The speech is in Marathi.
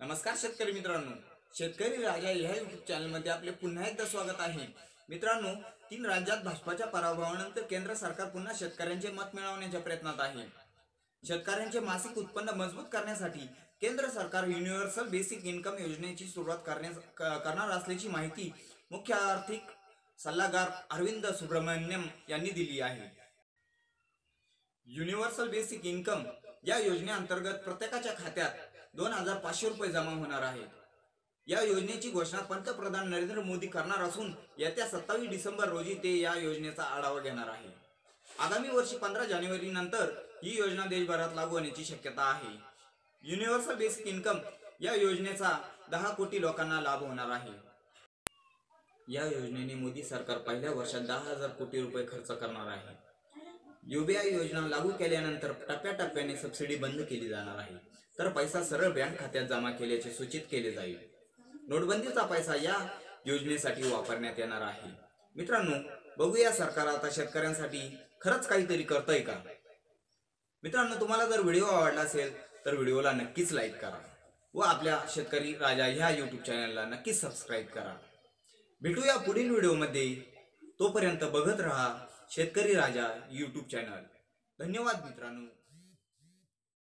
नमस्कार शेतकरी मित्रांनो. शेतकरी राजा ह्या युट्यूब चॅनलमध्ये आपले पुन्हा एकदा स्वागत आहे. मित्रांनो तीन राज्यात भाजपाच्या पराभवानंतर केंद्र सरकार पुन्हा शेतकऱ्यांचे मत मिळवण्याच्या प्रयत्नात आहे. शेतकऱ्यांचे मासिक उत्पन्न मजबूत करण्यासाठी केंद्र सरकार युनिव्हर्सल बेसिक इन्कम योजनेची सुरुवात करण्यास करणार असल्याची माहिती मुख्य आर्थिक सल्लागार अरविंद सुब्रमण्यम यांनी दिली आहे. युनिव्हर्सल बेसिक इन्कम या योजनेअंतर्गत प्रत्येकाच्या खात्यात दोन हजार पाचशे रुपये जमा होणार आहेत या योजनेची घोषणा पंतप्रधान नरेंद्र मोदी करणार असून येत्या सत्तावीस डिसेंबर रोजी ते या योजनेचा आढावा घेणार आहे. आगामी वर्षी पंधरा जानेवारी नंतर ही योजना देशभरात लागू होण्याची शक्यता आहे. युनिव्हर्सल बेसिक इन्कम या योजनेचा दहा कोटी लोकांना लाभ होणार आहे. या योजनेने मोदी सरकार पहिल्या वर्षात दहा हजार कोटी रुपये खर्च करणार आहे. युबीआय योजना लागू केल्यानंतर टप्प्याटप्प्याने सबसिडी बंद केली जाणार आहे. तर पैसा सरळ बँक खात्यात जमा केल्याचे सूचित केले जाईल. नोटबंदीचा पैसा या योजनेसाठी वापरण्यात येणार आहे. मित्रांनो बघूया सरकार आता शेतकऱ्यांसाठी खरंच काहीतरी करतंय का? मित्रांनो तुम्हाला जर व्हिडिओ आवडला असेल तर व्हिडिओला नक्कीच लाईक करा व आपल्या शेतकरी राजा ह्या यूट्यूब चॅनलला नक्कीच सबस्क्राईब करा. भेटूया पुढील व्हिडिओमध्ये. तोपर्यंत बघत रहा. शेतकरी राजा यूट्यूब चॅनल धन्यवाद मित्रांनो.